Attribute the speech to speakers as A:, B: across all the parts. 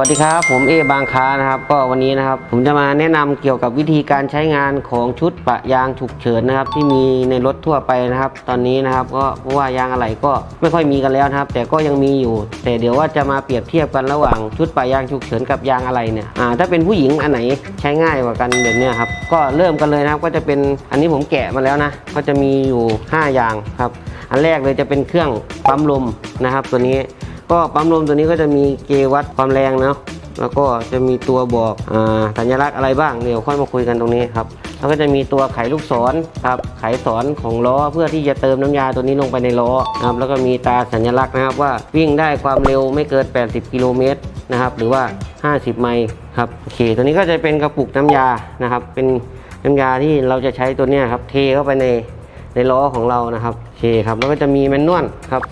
A: วัสดีครับ ผมเอบางค้านะครับ ก็วันนี้นะครับ ผมจะมาแนะนำเกี่ยวกับวิธีการใช้งานของชุดปะยางฉุกเฉินนะครับ ที่มีในรถทั่วไปนะครับ ตอนนี้นะครับก็เพราะว่ายางอะไหล่ก็ไม่ค่อยมีกันแล้วนะครับ แต่ก็ยังมีอยู่ แต่เดี๋ยวว่าจะมาเปรียบเทียบกันระหว่างชุดปะยางฉุกเฉินกับยางอะไหล่เนี่ยอ่าถ้าเป็นผู้หญิงอันไหนใช้ง่ายกว่ากันแบบนี้ครับก็เริ่มกันเลยนะครับก็จะเป็นอันนี้ผมแกะมาแล้วนะก็จะมีอยู่ห้าอย่างครับ อันแรกเลยจะเป็นเครื่องปั๊มลมนะครับ ตัวนี้ ก็ปั๊มลมตัวนี้ก็จะมีเกวัดความแรงเนาะแล้วก็จะมีตัวบอกอสัญลักษณ์อะไรบ้างเดี๋ยวค่อยมาคุยกันตรงนี้ครับแล้วก็จะมีตัวไขลูกศรครับไขศรของล้อเพื่อที่จะเติมน้ำยาตัวนี้ลงไปในล้อนะครับแล้วก็มีตาสัญลักษณ์นะครับว่าวิ่งได้ความเร็วไม่เกิน 80 กิโลเมตรนะครับหรือว่า 50 ไมล์ครับโอเคตัวนี้ก็จะเป็นกระปุกน้ำยานะครับเป็นน้ำยาที่เราจะใช้ตัวนี้ครับเทเข้าไปในในล้อของเรานะครับโอเคครับแล้วก็จะมีแมนนวลครับ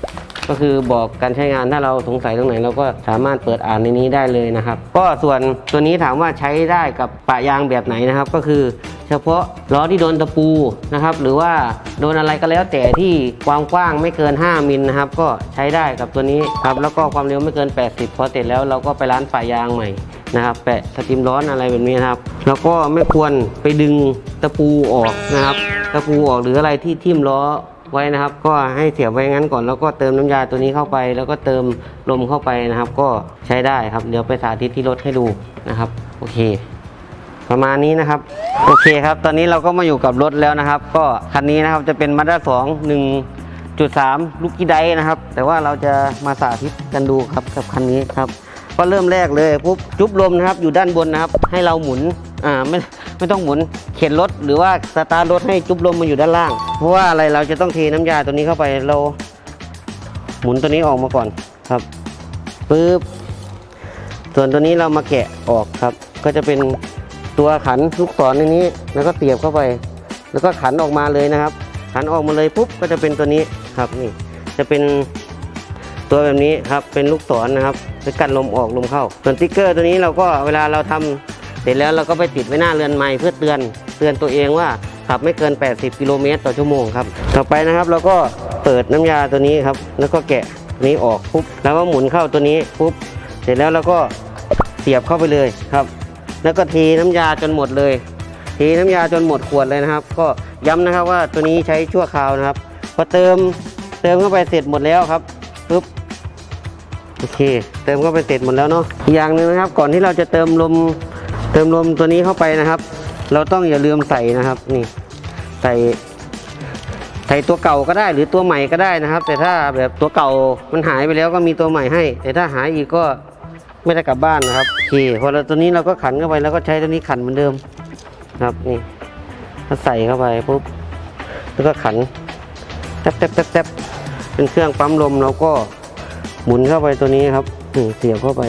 A: ก็คือบอกการใช้งานถ้าเราสงสัยตรงไหนเราก็สามารถเปิดอ่านในนี้ได้เลยนะครับ ก็ส่วนตัวนี้ถามว่าใช้ได้กับปะยางแบบไหนนะครับ ก็คือเฉพาะล้อที่โดนตะปูนะครับ หรือว่าโดนอะไรก็แล้วแต่ที่ความกว้างไม่เกิน 5 มิลนะครับ ก็ใช้ได้กับตัวนี้ครับแล้วก็ความเร็วไม่เกิน 80 พอเสร็จแล้วเราก็ไปร้านปะยางใหม่นะครับแปะสติมร้อนอะไรแบบนี้นะครับ แล้วก็ไม่ควรไปดึงตะปูออกนะครับ ตะปูออกหรืออะไรที่ทิ่มล้อ ไว้นะครับ ก็ให้เสียบไว้งั้นก่อนแล้วก็เติมน้ำยาตัวนี้เข้าไป แล้วก็เติมลมเข้าไปนะครับ ก็ใช้ได้ครับเดี๋ยวไปสาธิตที่รถให้ดูนะครับ โอเค ประมาณนี้นะครับ โอเคครับ ตอนนี้เราก็มาอยู่กับรถแล้วนะครับ ก็คันนี้นะครับจะเป็น Mazda 2 1.3ลูกกี้ไดนะครับ แต่ว่าเราจะมาสาธิตกันดูครับกับคันนี้ครับ ก็เริ่มแรกเลยปุ๊บจุ๊บลมนะครับ อยู่ด้านบนนะครับ ให้เราหมุนอ่าไม่ ไม่ต้องหมุนเข็นรถหรือว่าสตาร์ทรถให้จุ๊บลมมันอยู่ด้านล่าง เพราะว่าอะไรเราจะต้องเทน้ำยาตัวนี้เข้าไปเรา หมุนตัวนี้ออกมาก่อนครับปึ๊บส่วนตัวนี้เรามาแกะออกครับ ก็จะเป็นตัวขันลูกศรในนี้ แล้วก็เสียบเข้าไป แล้วก็ขันออกมาเลยนะครับ ขันออกมาเลยปุ๊บก็จะเป็นตัวนี้ครับนี่ จะเป็นตัวแบบนี้ครับเป็นลูกศรนะครับไปกันลมออกลมเข้า ส่วนติ๊กเกอร์ตัวนี้เราก็เวลาเราทำ เสร็จแล้วเราก็ไปติดไว้หน้าเรือนไม้เพื่อเตือนเตือนตัวเองว่าขับไม่เกิน 80 กิโลเมตรต่อชั่วโมงครับต่อไปนะครับเราก็เปิดน้ำยาตัวนี้ครับ แล้วก็แกะนี้ออกปุ๊บแล้วก็หมุนเข้าตัวนี้ปุ๊บเสร็จแล้วเราก็เสียบเข้าไปเลยครับ แล้วก็เทน้ำยาจนหมดเลยเทน้ำยาจนหมดขวดเลยนะครับ ก็ย้ำนะครับว่าตัวนี้ใช้ชั่วคราวนะครับพอเติมเติมเข้าไปเสร็จหมดแล้วครับปุ๊บโอเค เติมเข้าไปเสร็จหมดแล้วเนาะอย่างหนึ่งนะครับ ก่อนที่เราจะเติมลม เติมลมตัวนี้เข้าไปนะครับ เราต้องอย่าลืมใส่นะครับนี่ใส่ใส่ตัวเก่าก็ได้หรือตัวใหม่ก็ได้นะครับ แต่ถ้าแบบตัวเก่ามันหายไปแล้วก็มีตัวใหม่ให้ แต่ถ้าหายอีกก็ไม่ได้กลับบ้านนะครับโอเคพอเราตัวนี้เราก็ขันเข้าไปแล้วก็ใช้ตัวนี้ขันเหมือนเดิมครับนี่ก็ใส่เข้าไปปุ๊บแล้วก็ขันแทบแทบแทบแทบเป็นเครื่องปั๊มลมเราก็หมุนเข้าไปตัวนี้ครับเสียบเข้าไป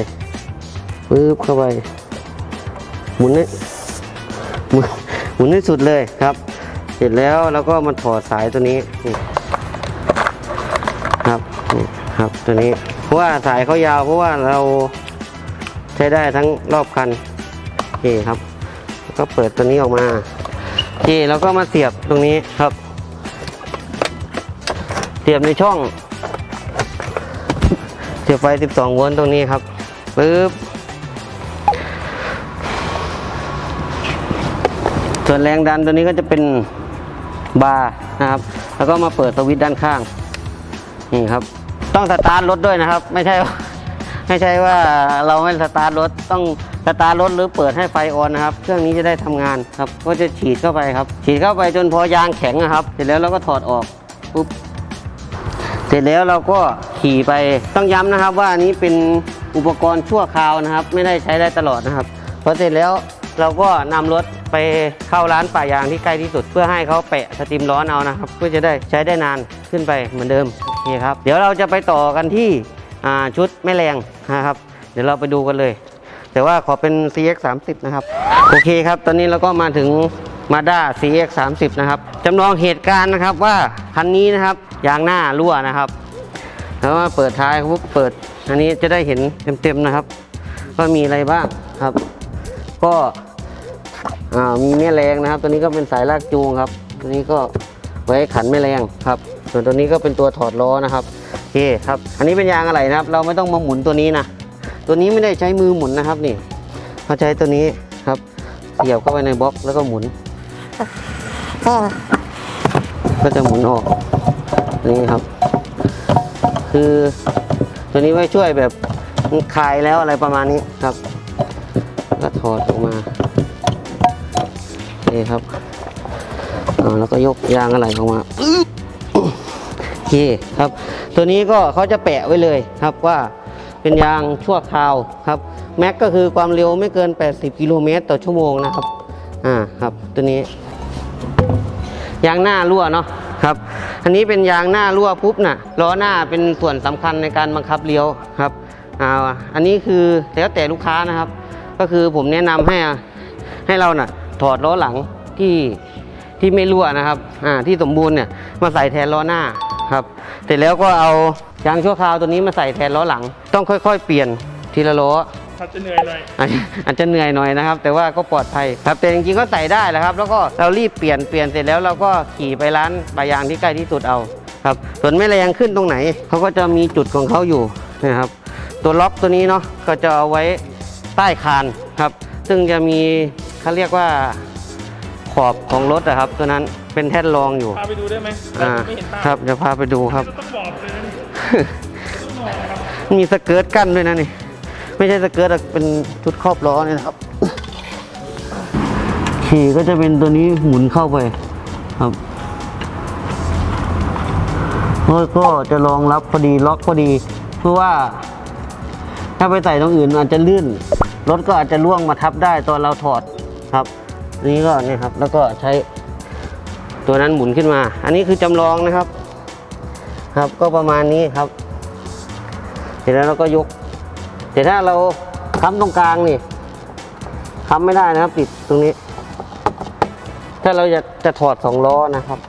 A: ปึ๊บเข้าไป หมุนให้หมุนหมุนให้สุดเลยครับ เสร็จแล้วเราก็มาถอดสายตัวนี้ครับครับตัวนี้ เพราะว่าสายเขายาวเพราะว่าเราใช้ได้ทั้งรอบคันโอเคครับ ก็เปิดตัวนี้ออกมาโอเคแล้วก็มาเสียบตรงนี้ครับ เสียบในช่อง เสียบไฟ 12 โวลต์ตรงนี้ครับปึ๊บ ส่วนแรงดันตัวนี้ก็จะเป็นบาร์นะครับ แล้วก็มาเปิดสวิตช์ด้านข้าง นี่ครับ ต้องสตาร์ทรถด้วยนะครับ ไม่ใช่ว่าไม่ใช่ว่าเราไม่สตาร์ทรถต้องสตาร์ทรถหรือเปิดให้ไฟออนนะครับ เครื่องนี้จะได้ทำงานครับ ก็จะฉีดเข้าไปครับ ฉีดเข้าไปจนพอยางแข็งนะครับ เสร็จแล้วเราก็ถอดออกปุ๊บ เสร็จแล้วเราก็ขี่ไป ต้องย้ำนะครับว่าอันนี้เป็นอุปกรณ์ชั่วคราวนะครับ ไม่ได้ใช้ได้ตลอดนะครับพอเสร็จแล้ว เราก็นำรถไปเข้าร้านป่ายางที่ใกล้ที่สุด เพื่อให้เขาแปะสติมร้อนเอานะครับเพื่อจะได้ใช้ได้นานขึ้นไปเหมือนเดิมโอเคครับเดี๋ยวเราจะไปต่อกันที่ชุดแม่แรงนะครับเดี๋ยวเราไปดูกันเลย แต่ว่าขอเป็น CX 30นะครับโอเคครับ ตอนนี้เราก็มาถึง Mazda CX 30นะครับจำลองเหตุการณ์นะครับว่าคันนี้นะครับยางหน้ารั่วนะครับแล้วมาเปิดท้ายปุ๊บเปิด อันนี้จะได้เห็นเต็มๆนะครับ ว่ามีอะไรบ้างครับ ก็มีแม่แรงนะครับ ตัวนี้ก็เป็นสายลากจูงครับ ตัวนี้ก็ไว้ขันแม่แรงครับ ส่วนตัวนี้ก็เป็นตัวถอดล้อนะครับโอเคครับ อันนี้เป็นยางอะไรนะครับ เราไม่ต้องมาหมุนตัวนี้นะตัวนี้ไม่ได้ใช้มือหมุนนะครับนี่เขาใช้ตัวนี้ครับเสียบเข้าไปในบล็อกแล้วก็หมุนก็จะหมุนออกนี่ครับ คือตัวนี้ไว้ช่วยแบบคลายแล้วอะไรประมาณนี้ครับ อดออกมานี่ครับแล้วก็ยกยางอะไรออกมาโอเคครับ ตัวนี้ก็เขาจะแปะไว้เลยครับว่าเป็นยางชั่วคราวครับแม็กก็คือความเร็วไม่เกิน 80 กิโลเมตรต่อชั่วโมงนะครับอ่าครับตัวนี้ ยางหน้ารั่วเนาะครับอันนี้เป็นยางหน้ารั่วปุ๊บน่ะล้อหน้าเป็นส่วนสำคัญในการบังคับเลี้ยวครับอ่าอันนี้คือแล้วแต่ลูกค้านะครับ ก็คือผมแนะนำให้ให้เราน่ะถอดล้อหลังที่ที่ไม่รั่วนะครับอ่าที่สมบูรณ์เนี่ยมาใส่แทนล้อหน้าครับเสร็จแล้วก็เอายางชั่วคราวตัวนี้มาใส่แทนล้อหลัง ต้องค่อย ๆ เปลี่ยนทีละล้อ
B: อาจจะเหนื่อยหน่อย
A: อาจอาจจะเหนื่อยหน่อยนะครับ แต่ว่าก็ปลอดภัยครับแต่จริงๆก็ใส่ได้แหละครับ แล้วก็เรารีบเปลี่ยนเปลี่ยนเสร็จแล้วเราก็ขี่ไปร้านปลายางที่ใกล้ที่สุดเอาครับส่วนแม่แรงขึ้นตรงไหนเขาก็จะมีจุดของเขาอยู่นะครับ ตัวล็อกตัวนี้เนาะก็จะเอาไว้ ใต้คานครับ ซึ่งจะมีเขาเรียกว่าขอบของรถอะครับ ตัวนั้นเป็นแท่นรองอยู่
B: พาไปดูได้ไหม
A: อ่า
B: ไม่เห็นภาพ
A: ครับเดี๋ยวพาไปดูครับ
B: ต้องบอกเลยนะต้องบอกนะครับ
A: มีสเกิร์ตกั้นด้วยนะนี่ ไม่ใช่สเกิร์ตอะเป็นชุดครอบล้อเนี่ยนะครับขี่ก็จะเป็นตัวนี้หมุนเข้าไปครับแล้วก็จะรองรับพอดีล็อกพอดี เพราะว่า ถ้าไปใส่ตรงอื่นอาจจะลื่น รถก็อาจจะล่วงมาทับได้ตอนเราถอดครับนี้ก็นี่ครับ แล้วก็ใช้ตัวนั้นหมุนขึ้นมา อันนี้คือจำลองนะครับ ครับก็ประมาณนี้ครับ เสร็จแล้วเราก็ยก แต่ถ้าเราค้ำตรงกลางนี่ค้ำไม่ได้นะครับ ติดตรงนี้ ถ้าเราจะจะถอดสองล้อนะครับ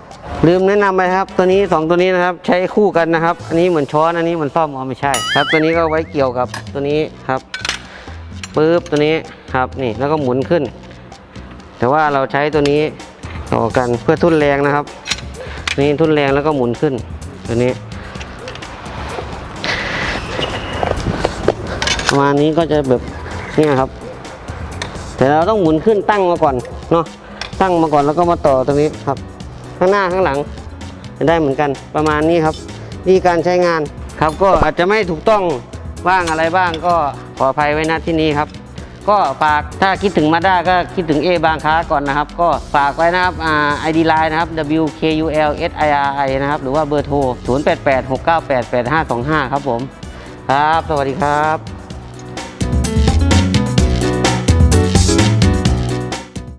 A: ลืมแนะนำไปครับ ตัวนี้สองตัวนี้นะครับใช้คู่กันนะครับ อันนี้เหมือนช้อนอันนี้เหมือนซ่อมอ๋อไม่ใช่ ครับตัวนี้ก็ไว้เกี่ยวกับตัวนี้ครับปึ๊บตัวนี้ครับนี่แล้วก็หมุนขึ้น แต่ว่าเราใช้ตัวนี้ต่อกันเพื่อทุ่นแรงนะครับ นี่ทุ่นแรงแล้วก็หมุนขึ้นตัวนี้ประมาณนี้ก็จะแบบเนี่ยครับ แต่เราต้องหมุนขึ้นตั้งมาก่อนเนาะตั้งมาก่อนแล้วก็มาต่อตรงนี้ครับ ข้างหน้าข้างหลังได้เหมือนกันประมาณนี้ครับนี่การใช้งานครับก็อาจจะไม่ถูกต้องบ้างอะไรบ้างก็ขออภัยไว้ณที่นี้ครับ ก็ฝากถ้าคิดถึงมาด้าก็คิดถึง A บางค้าก่อนนะครับ ก็ฝากไว้นะครับอ่า ID Line นะครับ WKUL SIRI นะครับ หรือว่าเบอร์โทร 0886988525 ครับผม ครับ สวัสดีครับ